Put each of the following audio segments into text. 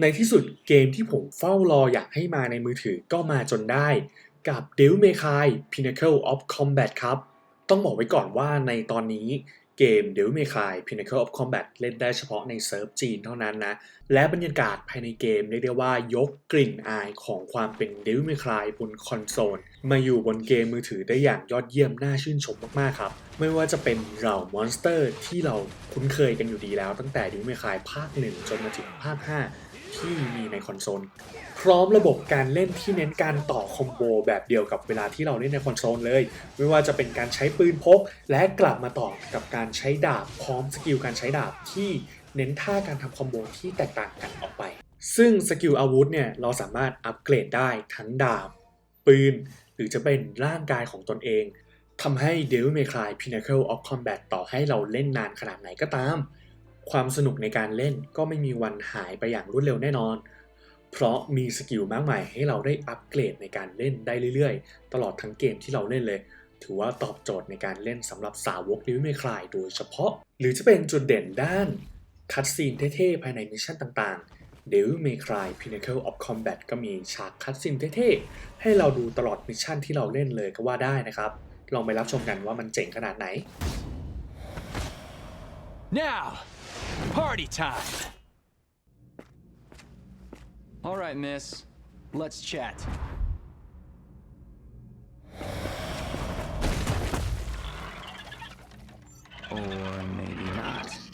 ในที่สุดเกมที่ผมเฝ้ารออยากให้มาในมือถือก็มาจนได้ กับ Devil May Cry Pinnacle of Combat ครับ ต้องบอกไว้ก่อนว่าในตอนนี้เกม Devil May Cry Pinnacle of Combat เล่นได้เฉพาะในเซิร์ฟจีนเท่านั้นนะ และบรรยากาศภายในเกมเรียกได้ว่ายกกลิ่นอายของความเป็น Devil May Cry บนคอนโซล มาอยู่บนเกมมือถือได้อย่างยอดเยี่ยมน่าชื่นชมมากๆครับ ไม่ว่าจะเป็นเหล่ามอนสเตอร์ที่เราคุ้นเคยกันอยู่ดีแล้ว ตั้งแต่ Devil May Cry ภาค 1 จนมาถึงภาค 5 ที่มีในคอนโซล พร้อมระบบการเล่นที่เน้นการต่อคอมโบแบบเดียวกับเวลาที่เราเล่นในคอนโซลเลย ไม่ว่าจะเป็นการใช้ปืนพก และกลับมาต่อกับการใช้ดาบพร้อมสกิลการใช้ดาบที่ เน้นท่าการทำคอมโบที่แตกต่างกันออกไป ซึ่งสกิลอาวุธเนี่ยเราสามารถอัปเกรดได้ทั้งดาบ ปืน หรือจะเป็นร่างกายของตนเองทำให้ Devil May Cry Pinnacle of Combat ต่อให้เราเล่นนานขนาดไหนก็ตาม ความสนุกในการเล่นก็ไม่มีวันหายไปอย่างรวดเร็วแน่นอน เพราะมีสกิลมากมายให้เราได้อัปเกรดในการเล่นได้เรื่อยๆ ตลอดทั้งเกมที่เราเล่นเลย ถือว่าตอบโจทย์ในการเล่นสำหรับสาวก Devil May Cry โดยเฉพาะ หรือจะเป็นจุดเด่นด้าน คัดซีนเท่ๆ ภายในมิชชั่นต่างๆ Devil May Cry Pinnacle of Combat ก็มีฉากคัดซีนเท่ๆ ให้เราดูตลอดมิชชั่นที่เราเล่นเลยก็ว่าได้นะครับ ลองไปรับชมกันว่ามันเจ๋งขนาดไหน Now, party time. All right, miss. Let's chat. Or maybe not.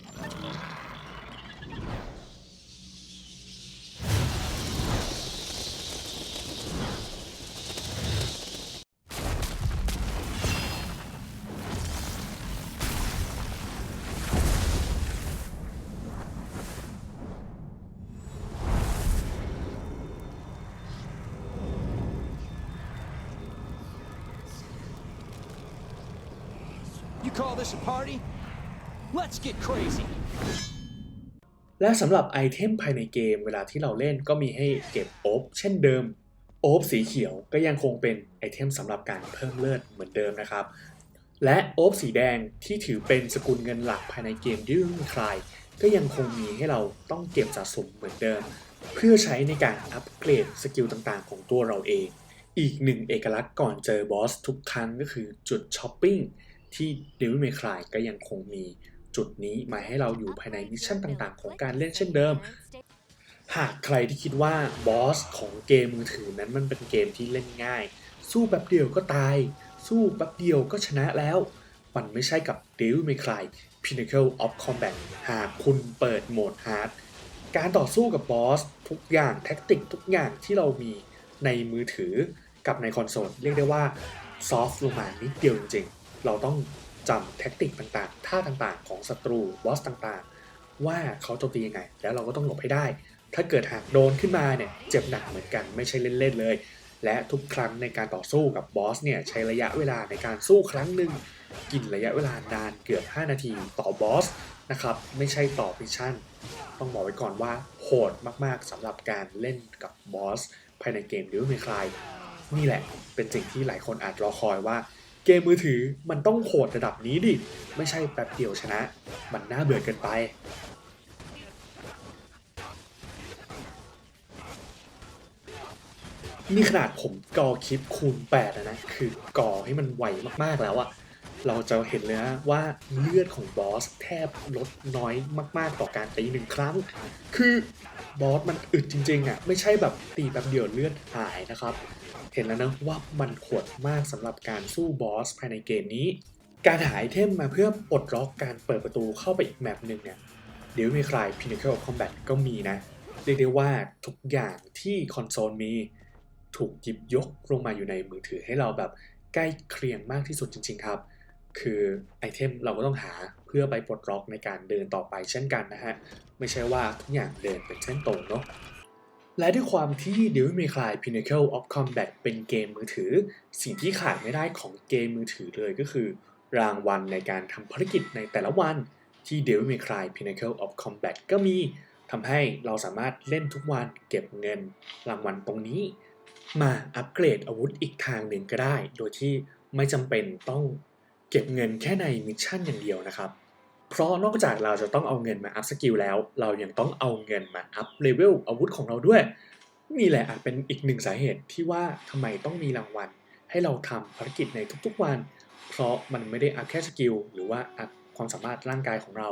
Call this a party? Let's get crazy. และสำหรับไอเทมภายในเกมเวลาที่เราเล่นก็มีให้เก็บโอบเช่นเดิม โอบสีเขียวก็ยังคงเป็นไอเทมสำหรับการเพิ่มเลือดเหมือนเดิมนะครับ และโอบสีแดงที่ถือเป็นสกุลเงินหลักภายในเกมที่มีคลายก็ยังคงมีให้เราต้องเก็บสะสมเหมือนเดิม เพื่อใช้ในการอัปเกรดสกิลต่างๆ ของตัวเราเอง อีกหนึ่งเอกลักษณ์ก่อนเจอบอสทุกครั้งก็คือจุดช้อปปิ้ง ที่ Devil May Cry ก็ยังคงมีจุดนี้มาให้เราอยู่ภายในมิชชั่นต่างๆ ของการเล่นเช่นเดิม หากใครที่คิดว่าบอสของเกมมือถือนั้นมันเป็นเกมที่เล่นง่าย สู้แป๊บเดียวก็ตาย สู้แป๊บเดียวก็ชนะแล้ว มันไม่ใช่กับ Devil May Cry Pinnacle of Combat หากคุณเปิดโหมดฮาร์ดการต่อสู้กับบอสทุกอย่างแท็กติกทุกอย่างที่เรามีในมือถือกับในคอนโซลเรียกได้ว่าซอฟต์ลงมานิดเดียวจริงๆ เราต้องจำแท็กติกต่างๆ ท่าต่างๆ ของศัตรูบอสต่างๆ ว่าเขาโจมตียังไง แล้วเราก็ต้องหลบให้ได้ ถ้าเกิดหากโดนขึ้นมาเนี่ยเจ็บหนักเหมือนกันไม่ใช่เล่นๆเลย และทุกครั้งในการต่อสู้กับบอสเนี่ยใช้ระยะเวลาในการสู้ครั้งหนึ่งกินระยะเวลานานเกือบ 5 นาทีต่อบอสนะครับไม่ใช่ต่อมิชชั่น ต้องบอกไว้ก่อนว่าโหดมากๆสำหรับการเล่นกับบอสภายในเกม Devil May Cry นี่แหละเป็นสิ่งที่หลายคนอาจรอคอยว่า เกมมือถือมันต้องโหดระดับนี้ดิ ไม่ใช่แป๊บเดียวชนะ มันน่าเบื่อเกินไป นี่ขนาดผมกอคลิปคูณ8อะนะ คือกอให้มันไวมากๆแล้วอะเราจะเห็นเลยนะว่าเลือดของบอสแทบลดน้อยมาก ๆ ต่อการตีหนึ่งครั้ง คือบอสมันอึดจริง ๆอะไม่ใช่แบบตีแป๊บเดียวเลือดหายนะครับ เห็นแล้วนะว่ามันโหดมากสำหรับการสู้บอสภายในเกมนี้ การหาไอเทมมาเพื่อปลดล็อกการเปิดประตูเข้าไปอีกแมปหนึ่งเนี่ยเดี๋ยวมีใคร Pinnacle Combat ก็มีนะ เรียกได้ว่าทุกอย่างที่คอนโซลมี ถูกหยิบยกลงมาอยู่ในมือถือให้เราแบบใกล้เคียงมากที่สุดจริง ๆ ครับ คือไอเทมเราก็ต้องหาเพื่อไปปลดล็อกในการเดินต่อไปเช่นกันนะฮะ ไม่ใช่ว่าทุกอย่างเดินเป็นเส้นตรงเนาะ และด้วยความที่ Devil May Cry Pinnacle of Combat เป็นเกมมือถือ สิ่งที่ขาดไม่ได้ของเกมมือถือเลยก็คือ รางวัลในการทำภารกิจในแต่ละวันที่ Devil May Cry Pinnacle of Combat ก็มีทำให้เราสามารถเล่นทุกวันเก็บเงินรางวัลตรงนี้ มาอัปเกรดอาวุธอีกทางหนึ่งก็ได้ โดยที่ไม่จำเป็นต้องเก็บเงินแค่ในมิชชั่นอย่างเดียวนะครับ เพราะนอกจากเราจะต้องเอาเงินมาอัพสกิลแล้ว เรายังต้องเอาเงินมาอัพเลเวลอาวุธของเราด้วย นี่แหละอาจเป็นอีกหนึ่งสาเหตุที่ว่าทำไมต้องมีรางวัล ให้เราทำภารกิจในทุกๆวัน เพราะมันไม่ได้อัพแค่สกิลหรือว่าอัพความสามารถร่างกายของเรา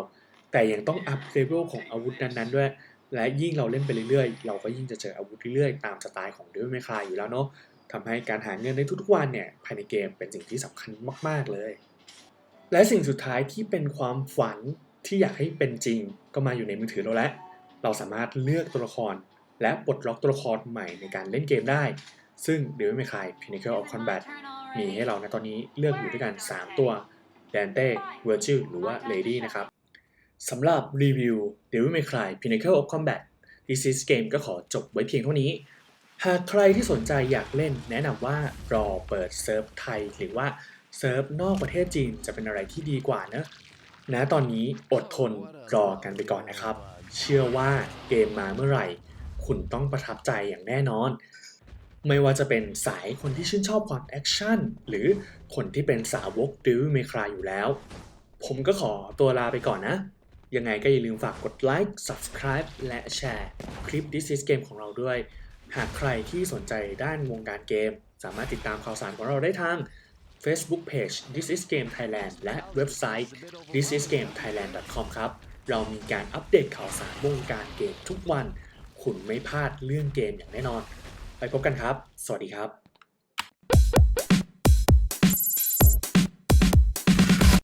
แต่ยังต้องอัพเลเวลของอาวุธนั้นๆด้วย และยิ่งเราเล่นไปเรื่อยๆ เราก็ยิ่งจะเจออาวุธเรื่อยๆ ตามสไตล์ของเดวิลเมคลายอยู่แล้วเนาะทำให้การหาเงินในทุกๆวันเนี่ยภายในเกมเป็นสิ่งที่สำคัญมาก ๆเลย และสิ่งสุดท้ายที่เป็นความฝันที่อยากให้เป็นจริง ก็มาอยู่ในมือถือเราแล้ว เราสามารถเลือกตัวละคร และปลดล็อกตัวละครใหม่ในการเล่นเกมได้ ซึ่ง Devil May Cry Pinnacle of Combat มีให้เราในตอนนี้เลือกอยู่ด้วยกัน 3 ตัว Dante, Virtue หรือว่า Lady นะครับสำหรับรีวิว Devil May Cry Pinnacle of Combat This is Game ก็ขอจบไว้เพียงเท่านี้ หากใครที่สนใจอยากเล่นแนะนำว่ารอเปิดเซิร์ฟไทยหรือว่า เซิร์ฟนอกประเทศจีนจะเป็นอะไรที่ดีกว่านะณตอนนี้อดทนรอกันไปก่อนนะครับ เชื่อว่าเกมมาเมื่อไหร่ คุณต้องประทับใจอย่างแน่นอน ไม่ว่าจะเป็นสายคนที่ชื่นชอบความแอคชั่น หรือคนที่เป็นสาวกดิวเมคราอยู่แล้ว ผมก็ขอตัวลาไปก่อนนะ ยังไงก็อย่าลืมฝากกดไลค์ Subscribe และแชร์คลิป This is Game ของเราด้วย หากใครที่สนใจด้านวงการเกม สามารถติดตามข่าวสารของเราได้ทาง Facebook Page This is Game Thailand และเว็บไซต์ thisisgamethailand.com ครับ เรามีการอัปเดตข่าวสารวงการเกมทุกวัน คุณไม่พลาดเรื่องเกมอย่างแน่นอน ไปพบกันครับ สวัสดีครับ